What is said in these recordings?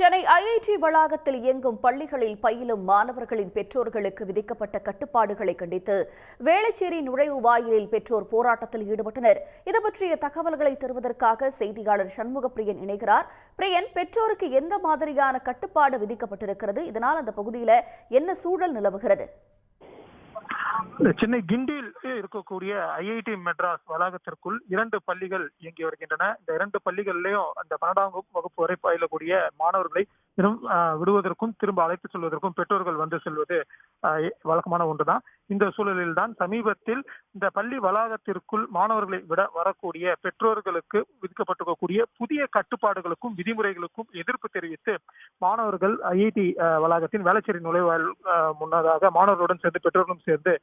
Chennai IIT வளாகத்தில் இயங்கும் பள்ளிகளில் பயிலும் மாணவர்களின் பெற்றோர்களுக்கு விதிக்கப்பட்ட கட்டுப்பாடுகளை கண்டித்து வேளச்சேரி நுழைவு வாயிலில் பெற்றோர் போராட்டத்தில் ஈடுபட்டனர். இது பற்றிய தகவல்களை தருவதற்காக செய்தியாளர் சண்முகப்பிரியன் இணைகிறார். பிரியன் பெற்றோருக்கு எந்த மாதிரியான கட்டுப்பாடு விதிக்கப்பட்டிருக்கிறது? இதனால் அந்த பகுதியில் என்ன சூழல் நிலவுகிறது? சென்னை கிண்டியில் இருக்கக்கூடிய ஐஐடி மெட்ராஸ் வளாகத்திற்குள் இரண்டு பள்ளிகள் இயங்கி வருகின்றன. இந்த இரண்டு பள்ளிகள்லயும் அந்த பன்னெண்டாம் வகுப்பு வரை பயிலக்கூடிய மாணவர்களை விடுவதற்கும் திரும்ப அழைத்து செல்வதற்கும் பெற்றோர்கள் வந்து செல்வது ஆஹ், வழக்கமான ஒன்றுதான். இந்த சூழலில் தான் சமீபத்தில் இந்த பள்ளி வளாகத்திற்குள் மாணவர்களை விட வரக்கூடிய பெற்றோர்களுக்கு விதிக்கப்பட்டிருக்கக்கூடிய புதிய கட்டுப்பாடுகளுக்கும் விதிமுறைகளுக்கும் எதிர்ப்பு தெரிவித்து மாணவர்கள் ஐஐடி வளாகத்தின் வேளச்சேரி நுழைவாயில் முன்னதாக மாணவர்களுடன் சேர்ந்து பெற்றோர்களும் சேர்ந்து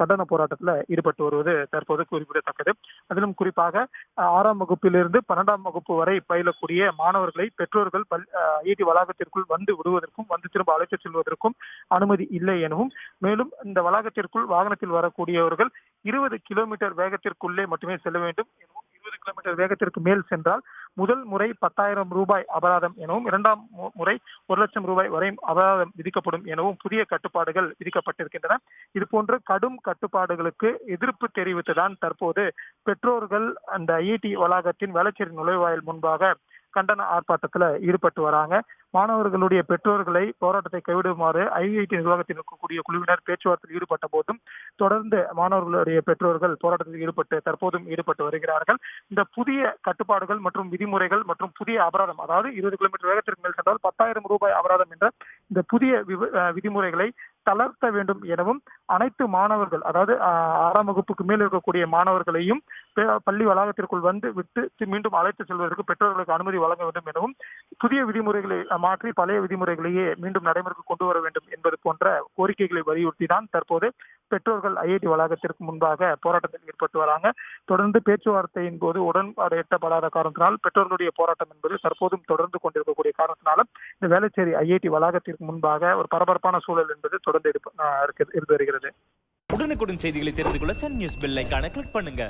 கண்டன போராட்டத்தில் ஈடுபட்டு வருவது தற்போது குறிப்பிடத்தக்கது. அதிலும் குறிப்பாக ஆறாம் வகுப்பிலிருந்து பன்னெண்டாம் வகுப்பு வரை பயிலக்கூடிய மாணவர்களை பெற்றோர்கள் பல் ஐஐடி வளாகத்திற்குள் வந்து விடுவதற்கும் வந்து திரும்ப அழைத்துச் செல்வதற்கும் அனுமதி இல்லை எனவும் மேலும் இந்த வளாக வளாகத்திற்குள் வாகனத்தில் வரக்கூடியவர்கள் இருபது கிலோமீட்டர் வேகத்திற்குள்ளே மட்டுமே செல்ல வேண்டும். எனவும் இருபது கிலோமீட்டர் வேகத்திற்கு மேல் சென்றால் முதல் முறை பத்தாயிரம் ரூபாய் அபராதம் எனவும் இரண்டாம் முறை ஒரு லட்சம் ரூபாய் வரை அபராதம் விதிக்கப்படும் எனவும் புதிய கட்டுப்பாடுகள் விதிக்கப்பட்டிருக்கின்றன. இதுபோன்ற கடும் கட்டுப்பாடுகளுக்கு எதிர்ப்பு தெரிவித்துதான் தற்போது பெற்றோர்கள் அந்த ஐஐடி வளாகத்தின் வேளச்சேரி நுழைவாயில் முன்பாக கண்டன ஆர்ப்பாட்டத்தில் ஈடுபட்டு வராங்க. மாணவர்களுடைய பெற்றோர்களை போராட்டத்தை கைவிடுமாறு ஐஐடி நிர்வாகத்தில் இருக்கக்கூடிய குழுவினர் பேச்சுவார்த்தையில் ஈடுபட்ட போதும் தொடர்ந்து மாணவர்களுடைய பெற்றோர்கள் போராட்டத்தில் ஈடுபட்டு தற்போதும் ஈடுபட்டு வருகிறார்கள். இந்த புதிய கட்டுப்பாடுகள் மற்றும் விதிமுறைகள் மற்றும் புதிய அபராதம் அதாவது இருபது கிலோமீட்டர் வேகத்திற்கு மேல் சென்றால் பத்தாயிரம் ரூபாய் அபராதம் என்ற இந்த புதிய அஹ் விதிமுறைகளை தளர்த்த வேண்டும் எனவும் அனைத்து மாணவர்கள் அதாவது ஆஹ், ஆறாம் வகுப்புக்கு மேல் இருக்கக்கூடிய மாணவர்களையும் பே- பள்ளி வளாகத்திற்குள் வந்து விட்டு மீண்டும் அழைத்து செல்வதற்கு பெற்றோர்களுக்கு அனுமதி வழங்க வேண்டும் எனவும் புதிய விதிமுறைகளை மாற்றி பழைய விதிமுறைகளையே மீண்டும் நடைமுறைக்கு கொண்டு வர வேண்டும் என்பது போன்ற கோரிக்கைகளை வலியுறுத்தி தான் தற்போது பெற்றோர்கள் ஐஐடி வளாகத்திற்கு முன்பாக போராட்டத்தில் ஈடுபட்டு வராங்க. தொடர்ந்து பேச்சுவார்த்தையின் போது உடன்பாடு எட்டப்படாத காரணத்தினால் பெற்றோர்களுடைய போராட்டம் என்பது தற்போதும் தொடர்ந்து கொண்டிருக்கக்கூடிய காரணத்தினாலும் இந்த வேளச்சேரி ஐஐடி வளாகத்திற்கு முன்பாக ஒரு பரபரப்பான சூழல் என்பது தொடர்ந்து இருந்து வருகிறது. உடனுக்குடன் செய்திகளை தெரிந்து கொள்ள சன் நியூஸ் பெல் கிளிக் பண்ணுங்க.